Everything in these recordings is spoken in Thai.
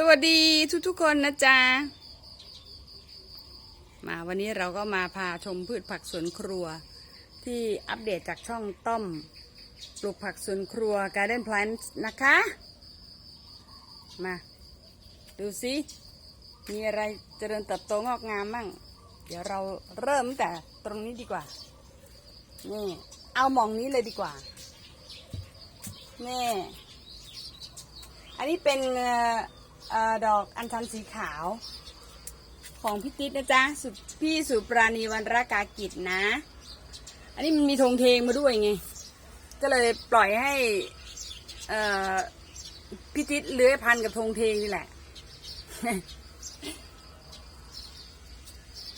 สวัสดีทุกๆคนนะจ๊ะ มาวันนี้เราก็มาพาชมพืชผักสวนครัว ที่อัปเดตจากช่องต้อม ปลูกผักสวนครัว Garden Plants นะคะ มา ดูสิมีอะไรเจริญเติบโตงอกงามมั่ง เดี๋ยวเราเริ่มแต่ตรงนี้ดีกว่า นี่ เอาหมองนี้เลยดีกว่า นี่ อันนี้เป็นเอดอกอัญชันสีขาว ของพี่ติ๊ดนะจ๊ะสุพี่สุปราณีวันรากากิจนะ อันนี้มันมีธงเทงมาด้วยไง ก็เลยปล่อยให้พี่ติ๊ดเลื้อยพันกับธงเทงนี่แหละ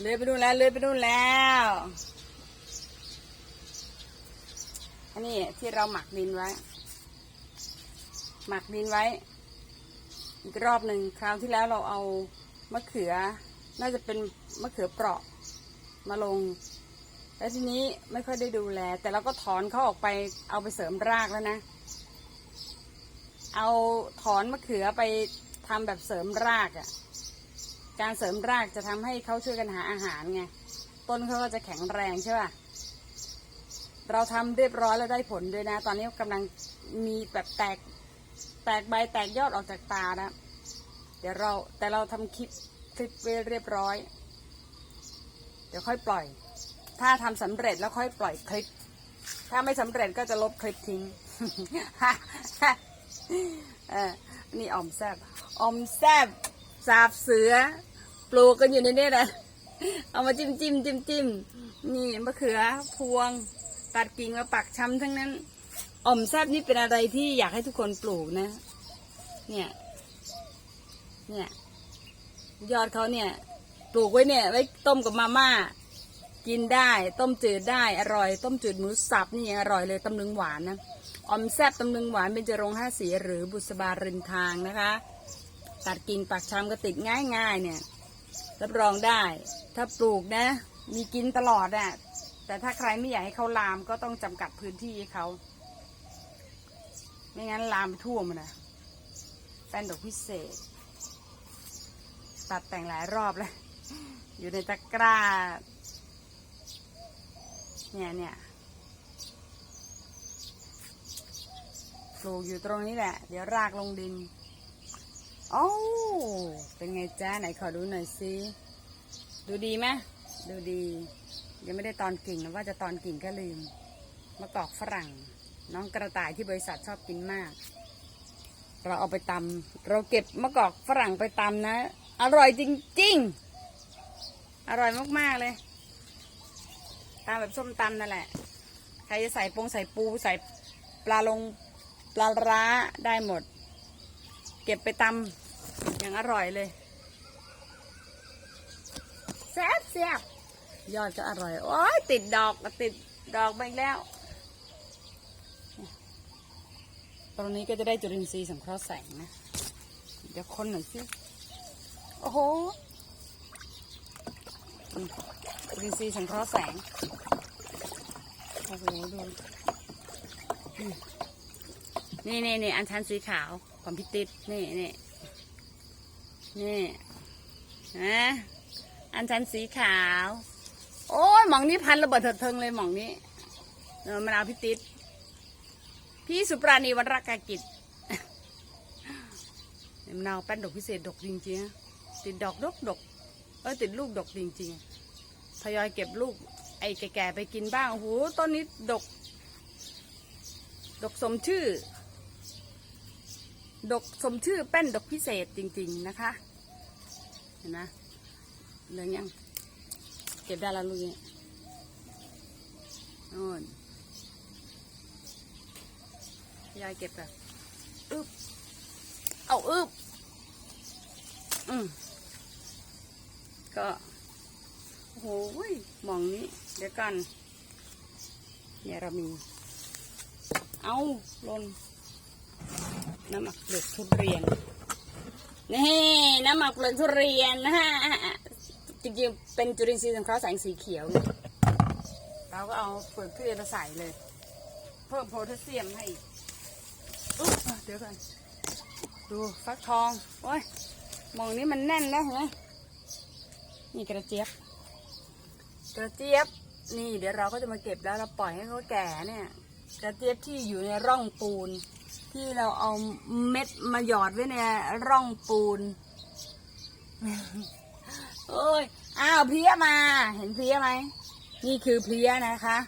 เลื้อยไปดูนแล้วเลื้อยไปดูนแล้ว อันนี้ที่เราหมักดินไว้ หมักดินไว้ อีกรอบหนึ่งคราวที่แล้วเราเอามะเขือ น่าจะเป็นมะเขือเปราะมาลง แล้วทีนี้ไม่ค่อยได้ดูแล แต่เราก็ถอนเขาออกไปเอาไปเสริมรากแล้วนะ เอาถอนมะเขือไปทำแบบเสริมรากอะ่ะ การเสริมรากจะทำให้เขาช่วยกันหาอาหารไง ต้นเขาก็จะแข็งแรงใช่ป่ะ เราทำเรียบร้อยแล้วได้ผลด้วยนะ ตอนนี้กำลังมีแบบแตก แตกใบแตกยอดออกจากตานะ เดี๋ยวเราแต่เราทำคลิปคลิปไว้เรียบร้อย เดี๋ยวค่อยปล่อย ถ้าทำสำเร็จแล้วค่อยปล่อยคลิป ถ้าไม่สำเร็จก็จะลบคลิปทิ้งเออนี่อมแซบออมแซบสาบเสือ ปลูกกันอยู่ในนี้นะเอามาจิ้มจิ้มจิ้มจิ้มนี่มะเขือพวง ตัดกิ่งมาปักช้ำทั้งนั้น อ่อมแซบนี่เป็นอะไรที่อยากให้ทุกคนปลูกนะ เนี่ย เนี่ย ยอดเขาเนี่ย ปลูกไว้เนี่ย ไว้ต้มกับมาม่า กินได้ ต้มจืดได้ อร่อย ต้มจืดหมูสับนี่ยังอร่อยเลยตำลึงหวานนะอ่อมแซบตำลึงหวานเป็นจรงห้าสีหรือบุษบาริมทางนะคะ ตัดกิ่งปักชำก็ติดง่ายๆ เนี่ย รับรองได้ ถ้าปลูกนะ มีกินตลอดอะ่ะแต่ถ้าใครไม่อยากให้เขาลามก็ต้องจำกัดพื้นที่ให้เขา ไม่งั้นลามไปทั่วมันนะแป้นดอกพิเศษ ตัดแต่งหลายรอบแล้ว อยู่ในตะกร้า เนี่ยเนี่ยปลูกอยู่ตรงนี้แหละ เดี๋ยวรากลงดินโอ้เป็นไงจ้าไหนขอดูหน่อยสิดูดีไหมดูดี ยังไม่ได้ตอนกิ่งนะว่าจะตอนกิ่งก็ลืมมะกอกฝรั่ง น้องกระต่ายที่บริษัทชอบกินมาก เราเอาไปตำเราเก็บมะกอกฝรั่งไปตำนะ อร่อยจริง ๆ อร่อยมากๆเลยตามแบบส้มตำนั่นแหละ ใครจะใส่ปงใส่ปูใส่ปลาลงปลาร้าได้หมด เก็บไปตำอย่างอร่อยเลยแซ่บแซ่บยอดก็อร่อย โอ้ยติดดอกติดดอกไปแล้ว ต รงนี้ก็จะได้จุลินทรีย์สังเคราะห์แสงนะ เดี๋ยวคนหน่อยสิโอ้โหจุลินทรีย์สังเคราะห์แสงโอ้โหดูนี่นี่นี่อันชันสีขาวของพิติดนี่นี่นี่นะอันชันสีขาว โอ้ยหมองนี้พันระเบิดเถิดเทิงเลยหมองนี้เออมันเอาพิติด พี่สุปราณีวันรักกากิจมะนาวแป้นดอกพิเศษดอกจริงๆอะติดดอกดกดกเออติดลูกดกจริงๆทยอยเก็บลูก ไอ้แก่ๆไปกินบ้างโอ้โหต้นนี้ดก ดกสมชื่อ ดกสมชื่อแป้นดอกพิเศษจริง ๆนะคะ เห็นไหมเหลืองยัง เก็บได้แล้วลูกนี้โน่น ยายเก็บแบบอึบเอาอึบอืมก็โอ้โหมองนี้ เดี๋ยวกัน เนี่ยเรามี เอาลนน้ำหมักเปลือกทุเรียนนี่น้ำหมักเปลือกทุเรียนนะฮะจริงๆเป็นจุลินทรีย์สังเคราะห์แสงสีเขียว เราก็เอาเปลือกทุเรียนมาใส่เลย เพิ่มโพแทสเซียมให้อีก ดี๋ยวกันดูฟักทอง โอ้ยมองนี้มันแน่นแล้วเห็นไหมนี่กระเจี๊ยบ กระเจี๊ยบ นี่เดี๋ยวเราก็จะมาเก็บแล้วเราปล่อยให้เขาแก่เนี่ย กระเจี๊ยบที่อยู่ในร่องปูน ที่เราเอาเม็ดมาหยอดไว้ในร่องปูนโอ้ย อ้าวเพลี้ยมา เห็นเพลี้ยไหม นี่คือเพลี้ยนะคะ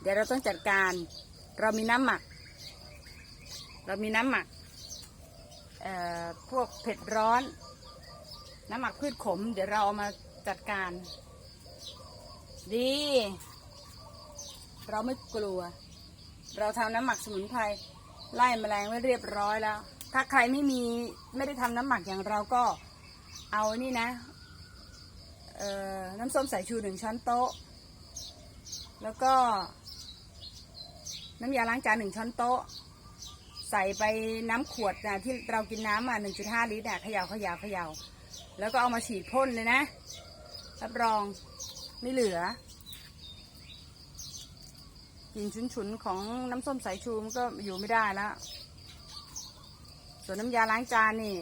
เดี๋ยวเราต้องจัดการ เรามีน้ำหมัก เรามีน้ำหมักพวกเผ็ดร้อน น้ำหมักพืชขม เดี๋ยวเราเอามาจัดการ ดี เราไม่กลัว เราทำน้ำหมักสมุนไพรไล่แมลงไว้เรียบร้อยแล้ว ถ้าใครไม่มีไม่ได้ทำน้ำหมักอย่างเราก็เอานี่นะน้ำส้มสายชูหนึ่งช้อนโต๊ะ แล้วก็ น้ำยาล้างจานหนึ่งช้อนโต๊ะ ใส่ไปน้ำขวดนะที่เรากินน้ำอะหนึ่งจุดห้าลิตรอะเขย่าเขย่าเขย่าแล้วก็เอามาฉีดพ่นเลยนะรับรองไม่เหลือกลิ่นฉุนๆของน้ำส้มสายชูมันก็อยู่ไม่ได้แล้ว ส่วนน้ำยาล้างจานนี่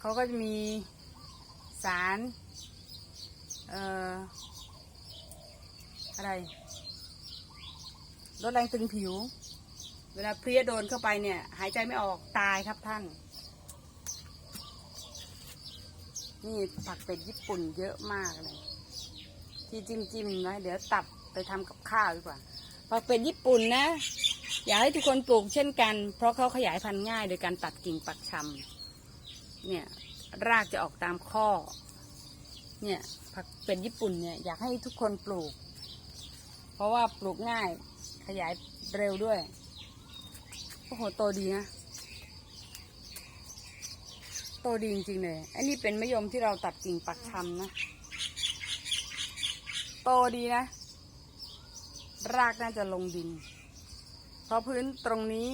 เขาก็จะมีสารเอ่ออะไรลดแรงตึงผิว เวลาเพลี้ยโดนเข้าไปเนี่ย หายใจไม่ออกตายครับท่าน นี่ผักเป็ดญี่ปุ่นเยอะมากเลย ที่จิ้มจิ้มๆนะเดี๋ยวตับไปทำกับข้าวดีกว่าผักเป็ดญี่ปุ่นนะ อยากให้ทุกคนปลูกเช่นกัน เพราะเขาขยายพันธุ์ง่ายโดยการตัดกิ่งปักชำเนี่ยรากจะออกตามข้อ เนี่ยผักเป็ดญี่ปุ่นเนี่ยอยากให้ทุกคนปลูก เพราะว่าปลูกง่ายขยายเร็วด้วย โอ้โหโตดีนะ โตดีจริงๆเลย อันนี้เป็นมะยมที่เราตัดกิ่งปักชำนะ โตดีนะ รากน่าจะลงดิน เพราะพื้นตรงนี้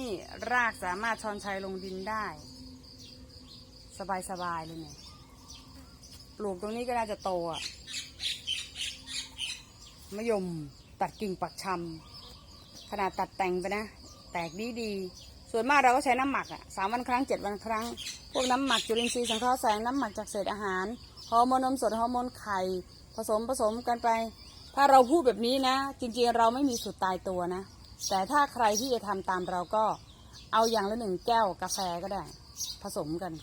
รากสามารถชอนชัยลงดินได้ สบายๆเลยเนี่ย ปลูกตรงนี้ก็น่าจะโตอะมะยมตัดกิ่งปักชำขนาดตัดแต่งไปนะ แตกดีดี ส่วนมากเราก็ใช้น้ำหมักอะสามวันครั้งเจ็ดวันครั้ง พวกน้ำหมักจุลินทรีย์สังเคราะห์แสงน้ำหมักจากเศษอาหารฮอร์โมนนมสดฮอร์โมนไข่ ผสมผสมกันไป ถ้าเราพูดแบบนี้นะ จริงๆเราไม่มีสูตรตายตัวนะ แต่ถ้าใครที่จะทำตามเราก็เอาอย่างละหนึ่งแก้วกาแฟก็ได้ ผสมกัน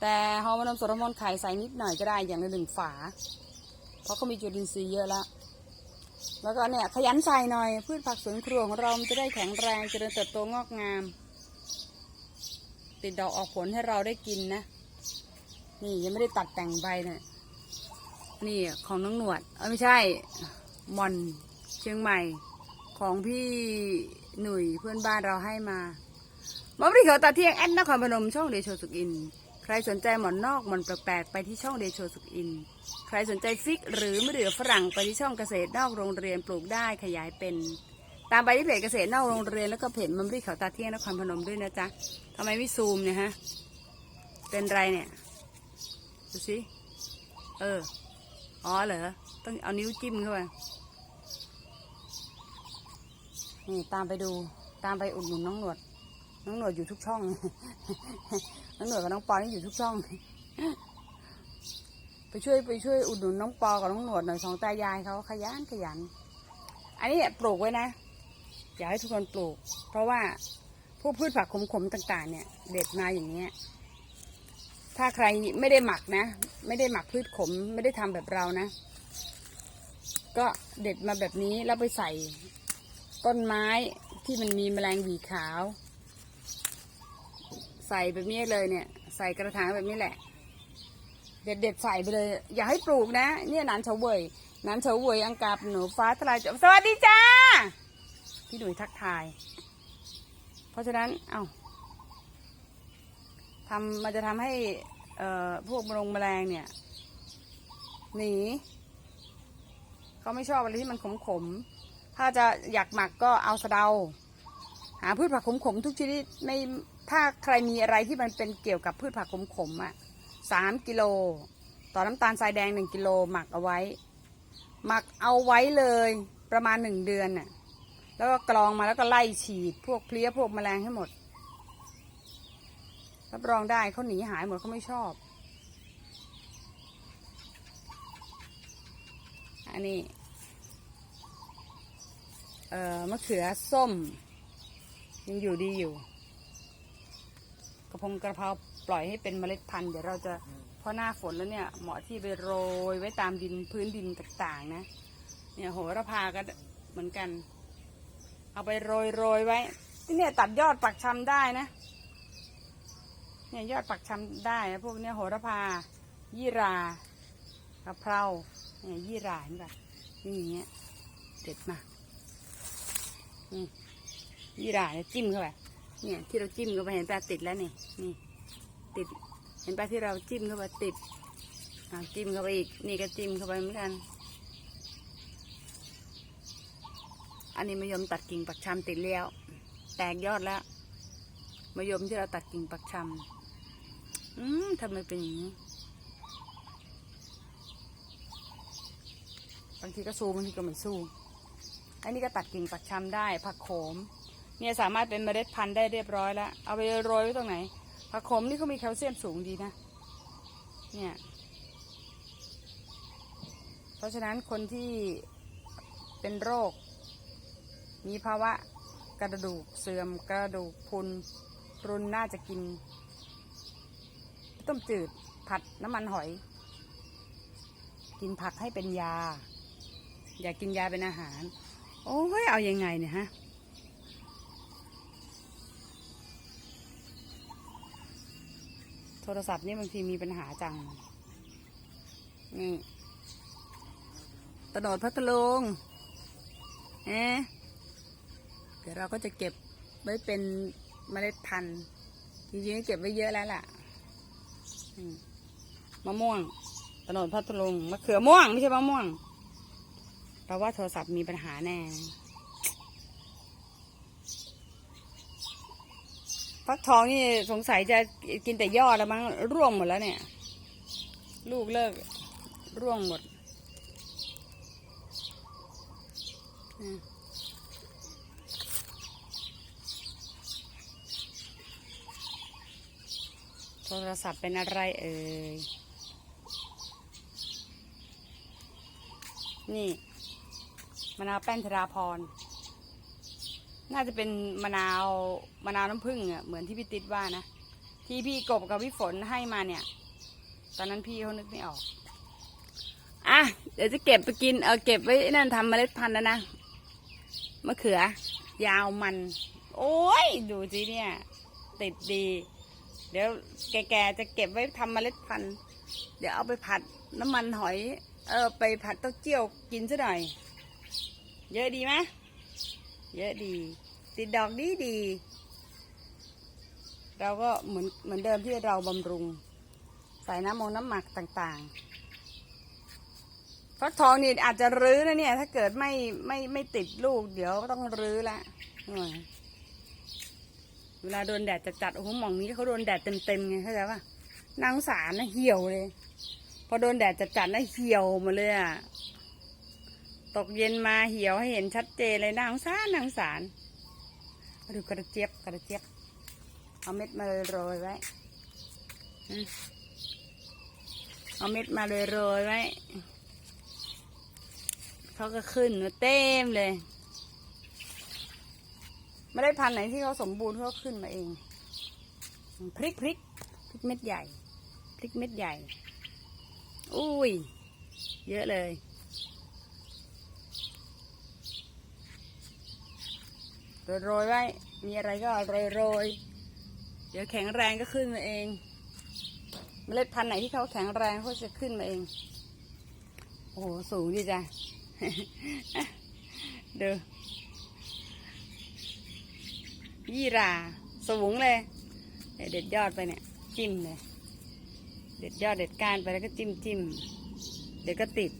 แต่ฮอร์โมนนมสดฮอร์โมนไข่ใส่นิดหน่อยก็ได้อย่างละหนึ่งฝา เพราะเขามีจุลินทรีย์เยอะแล้ว แล้วก็เนี่ยขยันใส่หน่อย พืชผักสวนครัวของเรามันจะได้แข็งแรงเจริญเติบโตงอกงาม ติดดอกออกผลให้เราได้กินนะ นี่ยังไม่ได้ตัดแต่งใบเนี่ยนี่ของน้องหนวดเออไม่ใช่หมอนเชียงใหม่ ของพี่หนุ่ยเพื่อนบ้านเราให้มามอนบริเขาตาเที่ยงแอดนครพนมช่องเดโชสุกิน รสนใจหมอนนอกหมอนแปลกๆไปที่ช่องเดโชสุกอิน ใครสนใจฟิก หรือมะเดื่อฝรั่งไปที่ช่องเกษตรนอกโรงเรียนปลูกได้ขยายเป็น ตามไปที่เพจเกษตรนอกโรงเรียนแล้วก็เพจมัมรี่เขาตาเที่ยงนครพนมด้วยนะจ๊ะทำไมไม่ซูมเนี่ยฮะ เป็นไรเนี่ย ดูสิ เออ อ๋อเหรอ ต้องเอานิ้วจิ้มเข้าไปนี่ตามไปดู ตามไปอุดหนุนน้องหนวด น้องหนวดอยู่ทุกช่อง น้องหนวดกับน้องปอนี่อยู่ทุกช่อง ไปช่วยไปช่วยอุดหนุนน้องปอกับน้องหนวดหน่อยสองตายายเขาขยันขยัน อันนี้ปลูกไว้นะ อยากให้ทุกคนปลูก เพราะว่าพวกพืชผักขมๆต่าง ๆ เนี่ย เด็ดมาอย่างเงี้ย ถ้าใครไม่ได้หมักนะ ไม่ได้หมักพืชขม ไม่ได้ทำแบบเรานะ ก็เด็ดมาแบบนี้แล้วไปใส่ต้นไม้ที่มันมีแมลงหวีขาว ใส่แบบนี้เลยเนี่ย ใส่กระถางแบบนี้แหละ เด็ดเด็ดๆใส่ไปเลย อย่าให้ปลูกนะ เนี่ยนานเฉาเวยนานเฉาเวยอังกาบหนูฟ้าทลายจรสวัสดีจ้า พี่หนุ่ยทักทาย เพราะฉะนั้น เอา้าทำมันจะทำให้เอ่อพวกมลงแมลงเนี่ยหนีเขาไม่ชอบอะไรที่มันขมๆถ้าจะอยากหมักก็เอาสะเดา หาพืชผักขมๆทุกชนิดไม่ ถ้าใครมีอะไรที่มันเป็นเกี่ยวกับพืชผักขมๆอะสามกิโล ต่อน้ำตาลทรายแดงหนึ่งกิโลหมักเอาไว้ หมักเอาไว้เลยประมาณหนึ่งเดือนน่ะ แล้วก็กรองมาแล้วก็ไล่ฉีด พวกเพลี้ยพวกแมลงให้หมด รับรองได้เขาหนีหายหมดเขาไม่ชอบ อันนี้ เอ่อมะเขือส้ม ยังอยู่ดีอยู่ พงกระเพราปล่อยให้เป็นเมล็ดพันธุ์เดี๋ยวเราจะพอหน้าฝนแล้วเนี่ยเหมาะที่ไปโรยไว้ตามดินพื้นดินต่างๆ นะ เนี่ยโหระพาก็เหมือนกัน เอาไปโรยโรยไว้ ที่เนี่ยตัดยอดปักชำได้นะ เนี่ยยอดปักชำได้นะพวกเนี้ยโหระพา ยี่รากระเพราเนี่ยยี่ราเห็นปะนี่อย่างเงี้ยเด็ดมากนี่ยี่ราเนี่ยจิ้มเข้าไป เนี่ยที่เราจิ้มเข้าไปเห็นปะติดแล้วนี่นี่ติด เห็นปะที่เราจิ้มเข้าไปติดอ่าจิ้มเข้าไปอีก นี่ก็จิ้มเข้าไปเหมือนกัน อันนี้มะยมตัดกิ่งปักชำติดแล้ว แตกยอดแล้วมะยมที่เราตัดกิ่งปักชำอืมทำไมเป็นอย่างนี้บางทีก็สู้บางทีก็ไม่สู้ อันนี้ก็ตัดกิ่งปักชำได้ผักโขม เนี่ยสามารถเป็นเมล็ดพันธุ์ได้เรียบร้อยแล้ว เอาไปโรยไว้ตรงไหน ผักโขมนี่เขามีแคลเซียมสูงดีนะ เนี่ย เพราะฉะนั้นคนที่เป็นโรค มีภาวะกระดูกเสื่อมกระดูกพุนรุนน่าจะกิน ต้มจืดผัดน้ำมันหอย กินผักให้เป็นยา อย่ากกินยาเป็นอาหาร โอ้ยเอาอยัางไงเนี่ยฮะ รศัพท์นี่บางทีมีปัญหาจัง นี่ตะโนดพัทลุงเอ๊ะเดี๋ยวเราก็จะเก็บไว้เป็นเมล็ดพันธุ์ จริงๆเก็บไว้เยอะแล้วล่ะมะม่วงตะโนดพัทลุงมะเขือม่วงไม่ใช่มะม่วงแปลว่าโทรศัพท์มีปัญหาแน่ ฟักทองนี่สงสัยจะกินแต่ยอดแล้วมั้งร่วงหมดแล้วเนี่ย ลูกเลิกร่วงหมดโทรศัพท์เป็นอะไรเอ่ย นี่มะนาวแป้นธราพร น่าจะเป็นมะนาวมะนาวน้ำผึ้งอะเหมือนที่พี่ติดว่านะ ที่พี่กบกับพี่ฝนให้มาเนี่ย ตอนนั้นพี่เขานึกไม่ออก อะ เดี๋ยวจะเก็บไปกิน เอาเก็บไว้นั่นทำเมล็ดพันธุ์แล้วนะ มะเขือ ยาวมัน โอ้ย ดูสิเนี่ย ติดดี เดี๋ยวแกๆจะเก็บไว้ทำเมล็ดพันธุ์ เดี๋ยวเอาไปผัดน้ำมันหอย เออ ไปผัดเต้าเจี้ยวกินซะหน่อย เยอะดีไหม เยอะดี ติดดอกดีดี เราก็เหมือนเหมือนเดิมที่เราบำรุง ใส่น้ำมงน้ำหมักต่างๆฟักทองนี่อาจจะรื้อนะเนี่ย ถ้าเกิดไม่ไม่ไม่ติดลูก เดี๋ยวต้องรื้อละเวลาโดนแดดจัดๆโอ้โหหม่องนี้เขาโดนแดดเต็มๆไงเข้าใจป่ะนางสารนะเหี่ยวเลย พอโดนแดดจัดๆนะเหี่ยวมาเลยอะ ตกเย็นมาเหี่ยวให้เห็นชัดเจนเลยนางสารนางสารมาดูกระเจี๊ยบกระเจี๊ยบ เอาเม็ดมาโรยไว้ เอาเม็ดมาโรยไว้ เขาก็ขึ้นมาเต็มเลย ไม่ได้พันไหนที่เขาสมบูรณ์เขาขึ้นมาเอง พริกพริกพริกเม็ดใหญ่ พริกเม็ดใหญ่ อุ้ย เยอะเลย โรยๆไว้ มีอะไรก็โรยๆ เดี๋ยวแข็งแรงก็ขึ้นมาเอง เมล็ดพันธุ์ไหนที่เขาแข็งแรงเขาจะขึ้นมาเอง โอ้โห สูงดีจ้ะเดูยี่ราสูงเลยเดี๋ยวเด็ดยอดไปเนี่ย จิ้มเลย เด็ดยอดเด็ดก้านไปแล้วก็จิ้มจิ้มเดี๋ยวก็ติด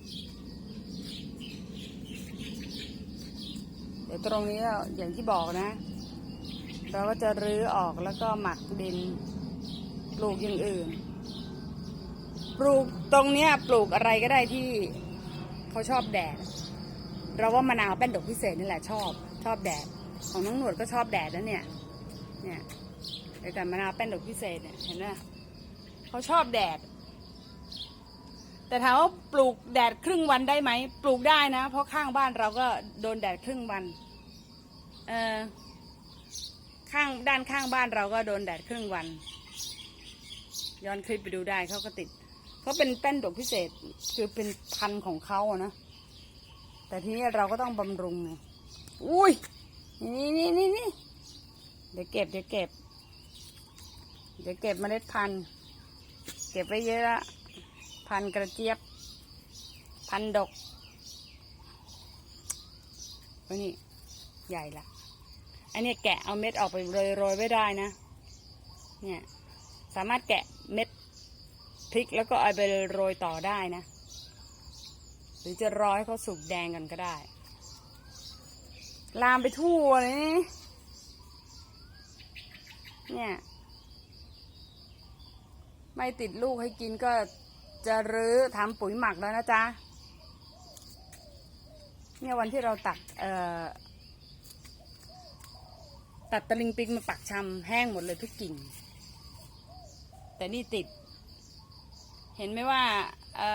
ดี๋ยวตรงนี้อย่างที่บอกนะ เราก็จะรื้อออกแล้วก็หมักดินปลูกอย่างอื่น ปลูกตรงเนี้ยปลูกอะไรก็ได้ที่เขาชอบแดด เราว่ามะนาวแป้นดอกพิเศษนี่แหละชอบ ชอบแดด ของน้องหนวดก็ชอบแดดนะเนี่ย เนี่ยเดี๋ยวกันมะนาวแป้นดอกพิเศษเนี่ยเห็นไหมเขาชอบแดด แต่ถามว่าปลูกแดดครึ่งวันได้ไหมปลูกได้นะ เพราะข้างบ้านเราก็โดนแดดครึ่งวันเออข้างด้านข้างบ้านเราก็โดนแดดครึ่งวัน ย้อนคลิปไปดูได้เขาก็ติดเขาเป็นแป้นดอกพิเศษคือเป็นพันธุ์ของเขาอะนะแต่ทีนี้เราก็ต้องบำรุงไงอุ้ยนี่นี่นี่นี่เดี๋ยวเก็บเดี๋ยวเก็บ เดี๋ยวเก็บเมล็ดพันธุ์ เก็บไว้เยอะละ พันกระเจี๊ยบ พันดกอันนี้ใหญ่ละ อันนี้แกะเอาเม็ดออกไปโรยโรยไว้ได้นะ เนี่ย สามารถแกะเม็ดพริกแล้วก็เอาไปโรยต่อได้นะ หรือจะรอให้เขาสุกแดงกันก็ได้ ลามไปทั่วเลย เนี่ย ไม่ติดลูกให้กินก็ จะรื้อทำปุ๋ยหมักแล้วนะจ๊ะ เนี่ยวันที่เราตัดเอ่อตัดตะลิงปิงมาปักชำแห้งหมดเลยทุกกิ่ง แต่นี่ติด เห็นไหมว่าเอ่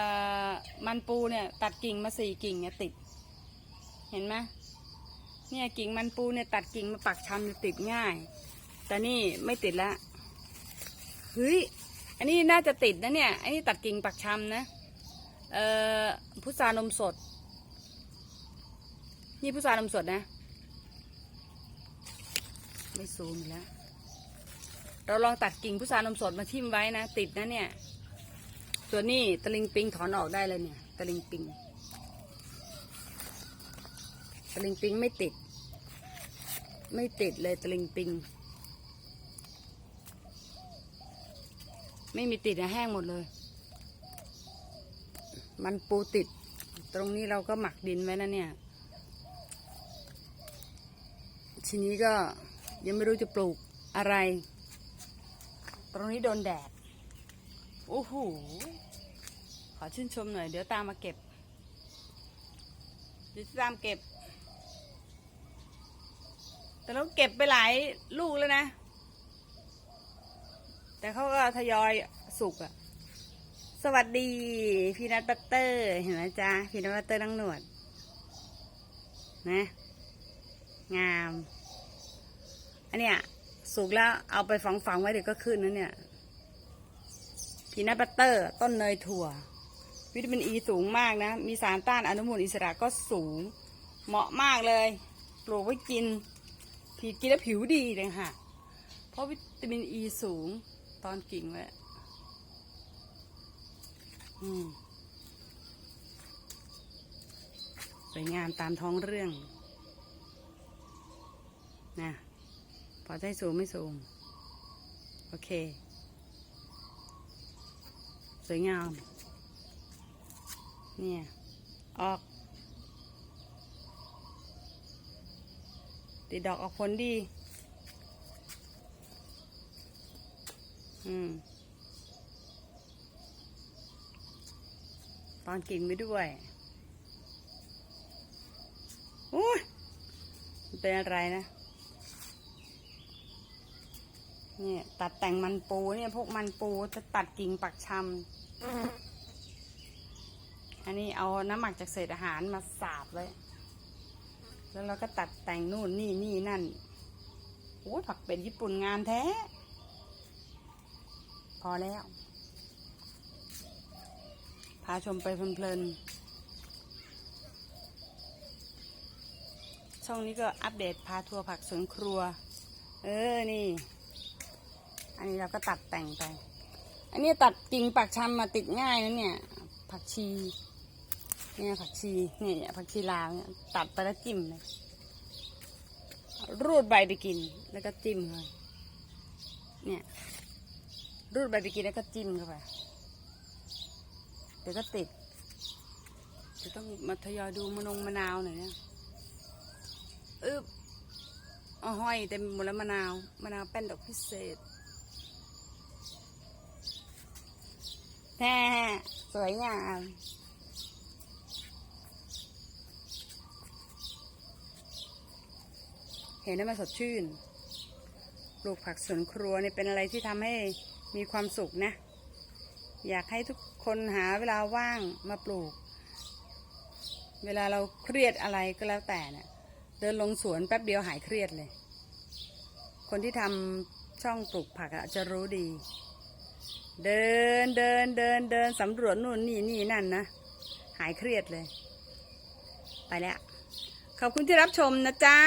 อมันปูเนี่ยตัดกิ่งมาสี่กิ่งเนี่ยติด เห็นไหมเนี่ยกิ่งมันปูเนี่ยตัดกิ่งมาปักชำเนี่ยติดง่าย แต่นี่ไม่ติดละเฮ้ย อันนี้น่าจะติดนะเนี่ย อันนี้ตัดกิ่งปักชำนะ เอ่อพุทรานมสด นี่พุทรานมสดนะ ไม่ซูมแล้ว เราลองตัดกิ่งพุทรานมสดมาทิ่มไว้นะ ติดนะเนี่ย ส่วนนี้ตะลิงปิงถอนออกได้เลยเนี่ยตะลิงปิงตะลิงปิงไม่ติด ไม่ติดเลยตะลิงปิง ไม่มีติดนะแห้งหมดเลย มันปูติด ตรงนี้เราก็หมักดินไว้นะเนี่ย ทีนี้ก็ยังไม่รู้จะปลูกอะไร ตรงนี้โดนแดด โอ้โห ขอชื่นชมหน่อย เดี๋ยวตามมาเก็บ เดี๋ยวตามเก็บ แต่เราเก็บไปหลายลูกแล้วนะ แต่เขาก็ทยอยสุกอะสวัสดี พี่นัทบัตเตอร์ เห็นไหมจ๊ะ พี่นัทบัตเตอร์นั่งหนวด นะ งาม อันเนี้ยสุกแล้วเอาไปฝังฝังๆไว้เดี๋ยวก็ขึ้นนะเนี่ยพีนัทบัตเตอร์ ต้นเนยถั่ว วิตามินอ e ีสูงมากนะ มีสารต้านอนุมูลอิสระก็สูง เหมาะมากเลยปลูกไว้กิน ผิวกินแล้วผิวดีเลยค่ะ เพราะวิตามินอ e ีสูง ตอนกิ่งไว้อืมสวยงามตามท้องเรื่อง นะ พอใจสูงไม่สูง โอเค สวยงาม เนี่ย ออกติดดอกออกผลดี อืมตอนกิ่งไปด้วยอุ้ยเป็นอะไรนะ เนี่ย ตัดแต่งมันปูเนี่ย พวกมันปูจะตัดกิ่งปักชำอันนี้เอาน้ำหมักจากเศษอาหารมาสาบไว้แล้วเราก็ตัดแต่งนู่นนี่นี่นั่นโอ้ยผักเป็นญี่ปุ่นงามแท้ อแล้ว พาชมไปเพลินๆ ช่องนี้ก็อัปเดตพาทัวร์ผักสวนครัว เออ นี่ อันนี้เราก็ตัดแต่งไป อันนี้ตัดกิ่งปักชำมาติดง่ายนะเนี่ย ผักชี เนี่ยผักชี เนี่ยผักชีลาวเนี่ยตัดไปแล้วจิ้มเลยรูดใบไปกิน แล้วก็จิ้มเลยเนี่ย รูดใบไปกินแล้วก็จิ้มเข้าไปเดี๋ยวก็ติดเดี๋ยวต้องมาทยอยดูมะนงมะนาวหน่อยเนี่ยอึบอห้อยเต็มหมดแล้วมะนาว มะนาวแป้นดอกพิเศษแท้สวยงามเห็นแล้วมันสดชื่น ปลูกผักสวนครัวนี่เป็นอะไรที่ทำให้ มีความสุขนะ อยากให้ทุกคนหาเวลาว่างมาปลูก เวลาเราเครียดอะไรก็แล้วแต่เนะี่ยเดินลงสวนแป๊บเดียวหายเครียดเลย คนที่ทำช่องปลูกผักอะจะรู้ดี เดินเดินเดินเดินสำรวจนู่นนี่นี่นั่นนะ หายเครียดเลย ไปแล้ว ขอบคุณที่รับชมนะจ๊ะ